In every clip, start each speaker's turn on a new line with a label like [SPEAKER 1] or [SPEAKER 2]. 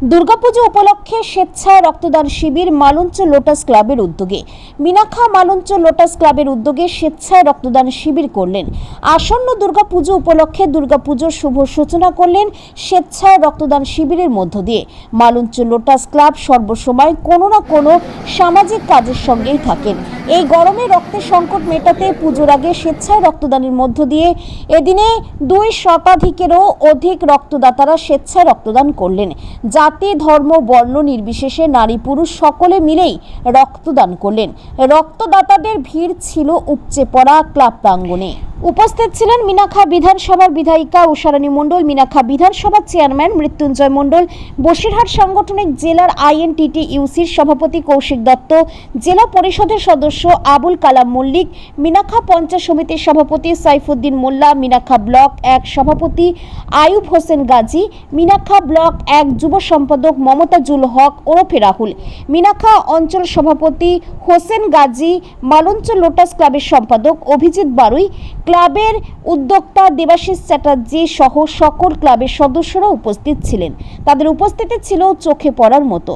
[SPEAKER 1] দুর্গাপুজো উপলক্ষে স্বেচ্ছায় রক্তদান শিবির মালঞ্চ লোটাস ক্লাবের উদ্যোগে। মিনাখা মালঞ্চ লোটাস ক্লাবের উদ্যোগে স্বেচ্ছায় রক্তদান শিবির করলেন। আসন্ন দুর্গাপুজো উপলক্ষে দুর্গাপুজোর শুভ সূচনা করলেন স্বেচ্ছায় রক্তদান শিবিরের মধ্য দিয়ে। মালঞ্চ লোটাস ক্লাব সর্বসময় কোনো না কোনো সামাজিক কাজের সঙ্গেই থাকেন। এই গরমে রক্তের সংকট মেটাতে পুজোর আগে স্বেচ্ছায় রক্তদানের মধ্য দিয়ে এদিনে দুই শতাধিকেরও অধিক রক্তদাতারা স্বেচ্ছায় রক্তদান করলেন। জাতি, ধর্ম, বর্ণ নির্বিশেষে নারী, পুরুষ সকলে মিলেই রক্তদান করলেন। রক্তদাতাদের ভিড় ছিল উপচে পড়া ক্লাব প্রাঙ্গণে। উপস্থিত ছিলেন মিনাখা বিধানসভার বিধায়িকা উষারানী মণ্ডল মিনাখা বিধানসভার চেয়ারম্যান মৃত্যুঞ্জয় মণ্ডল, বসিরহাট সাংগঠনিক জেলার আইএনটিটি ইউসির সভাপতি কৌশিক দত্ত, জেলা পরিষদের সদস্য আবুল কালাম মল্লিক মিনাখা পঞ্চায়েত সমিতির সভাপতি সাইফুদ্দিন মোল্লা মিনাখা ব্লক এক সভাপতি আয়ুব হোসেন গাজী মিনাখা ব্লক এক যুব সম্পাদক মমতাজুল হক, ওরফে রাহুল। মিনাখা অঞ্চল সভাপতি হোসেন গাজী, মালঞ্চ লোটাস ক্লাবের সম্পাদক অভিজিৎ বারুই ক্লাবের উদ্যোক্তা দেবাশিস চ্যাটার্জি সহ সকল ক্লাবের সদস্যরা উপস্থিত ছিলেন। তাদের উপস্থিতি ছিল চোখে পড়ার মতো।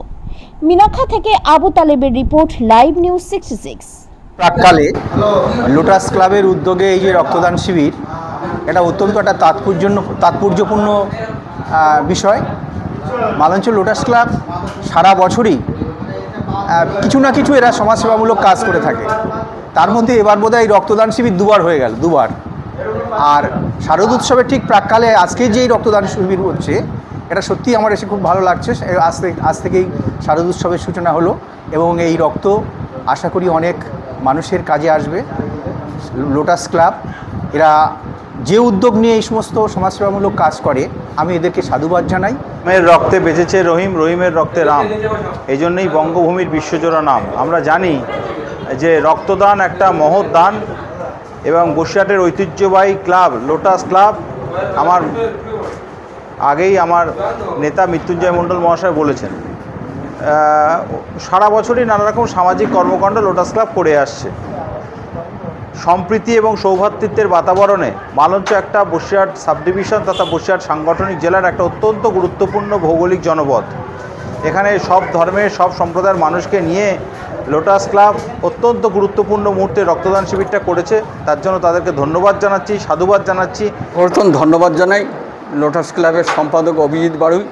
[SPEAKER 1] মিনাখা থেকে আবু তালেবের report, live news sixty six.
[SPEAKER 2] প্রাককালে লোটাস ক্লাবের উদ্যোগে এই যে রক্তদান শিবির, এটা অত্যন্ত একটা তাৎপর্য তাৎপর্যপূর্ণ বিষয়। মালঞ্চ লোটাস ক্লাব সারা বছরই কিছু না কিছু এরা সমাজসেবামূলক কাজ করে থাকে। তার মধ্যে এবার বোধহয় রক্তদান শিবির দুবার হয়ে গেল, দুবার। আর শারদ উৎসবের ঠিক প্রাককালে আজকে যে এই রক্তদান শিবির হচ্ছে, এটা সত্যি আমার এসে খুব ভালো লাগছে। আজ থেকে আজ থেকেই শারদ উৎসবের সূচনা হলো এবং এই রক্ত আশা করি অনেক মানুষের কাজে আসবে। লোটাস ক্লাব এরা যে উদ্যোগ নিয়ে এই সমস্ত সমাজসেবামূলক কাজ করে, আমি এদেরকে সাধুবাদ জানাই।
[SPEAKER 3] রামের রক্তে বেঁচেছে রহিম, রহিমের রক্তে রাম। এই জন্যই বঙ্গভূমির বিশ্বজোড়া নাম। আমরা জানি যে রক্তদান একটা মহৎ দান এবং বসিরহাটের ঐতিহ্যবাহী ক্লাব লোটাস ক্লাব আমার আগেই আমার নেতা মৃত্যুঞ্জয় মণ্ডল মহাশয় বলেছেন। সারা বছরই নানা রকম সামাজিক কর্মকাণ্ড লোটাস ক্লাব করে আসছে। সম্প্রীতি এবং সৌভ্রাতৃত্বের বাতাবরণে মালঞ্চ একটা বসিরহাট সাবডিভিশন তথা বসিরহাট সাংগঠনিক জেলার একটা অত্যন্ত গুরুত্বপূর্ণ ভৌগোলিক জনপদ। এখানে সব ধর্মের সব সম্প্রদায়ের মানুষকে নিয়ে লোটাস ক্লাব অত্যন্ত গুরুত্বপূর্ণ মুহূর্তে রক্তদান শিবিরটা করেছে। তার জন্য তাদেরকে ধন্যবাদ জানাচ্ছি, সাধুবাদ জানাচ্ছি।
[SPEAKER 4] প্রথম ধন্যবাদ জানাই লোটাস ক্লাবের সম্পাদক অভিজিৎ বাড়ুই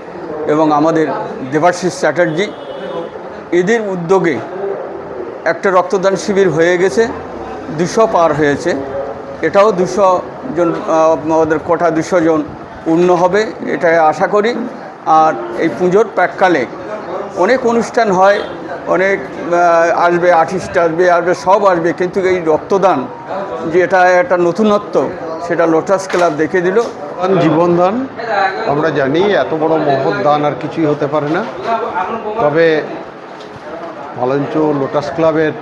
[SPEAKER 4] এবং আমাদের দেবাশিস চ্যাটার্জি। এদের উদ্যোগে একটা রক্তদান শিবির হয়ে গেছে, দুশো পার হয়েছে। এটাও দুশো জন আমাদের কোটা দুশো জন পূর্ণ হবে, এটাই আশা করি। আর এই পুজোর প্রাককালে অনেক অনুষ্ঠান হয়, অনেক আসবে আর্টিস্ট আসবে আসবে, সব আসবে, কিন্তু এই রক্তদান যে এটা একটা নতুনত্ব, সেটা লোটাস ক্লাব দেখে দিল।
[SPEAKER 5] দান জীবনদান, আমরা জানি এত বড় মহৎ দান আর কিছুই হতে পারে না। তবে মালঞ্চ লোটাস ক্লাবের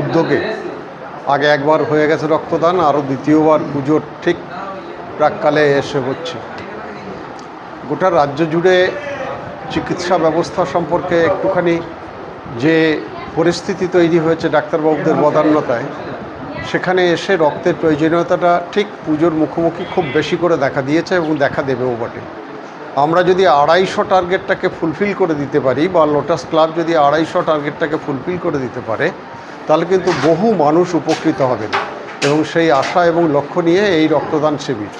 [SPEAKER 5] উদ্যোগে আগে একবার হয়ে গেছে রক্তদান, আরও দ্বিতীয়বার পুজোর ঠিক প্রাককালে এসে হচ্ছে। গোটা রাজ্য জুড়ে চিকিৎসা ব্যবস্থা সম্পর্কে একটুখানি যে পরিস্থিতি তৈরি হয়েছে ডাক্তারবাবুদের বদান্যতায়, সেখানে এসে রক্তের প্রয়োজনীয়তাটা ঠিক পুজোর মুখোমুখি খুব বেশি করে দেখা দিয়েছে এবং দেখা দেবেও বটে। আমরা যদি আড়াইশো টার্গেটটাকে ফুলফিল করে দিতে পারি বা লোটাস ক্লাব যদি আড়াইশো টার্গেটটাকে ফুলফিল করে দিতে পারে, তাহলে কিন্তু বহু মানুষ উপকৃত হবেন এবং সেই আশা এবং লক্ষ্য নিয়ে এই রক্তদান শিবির।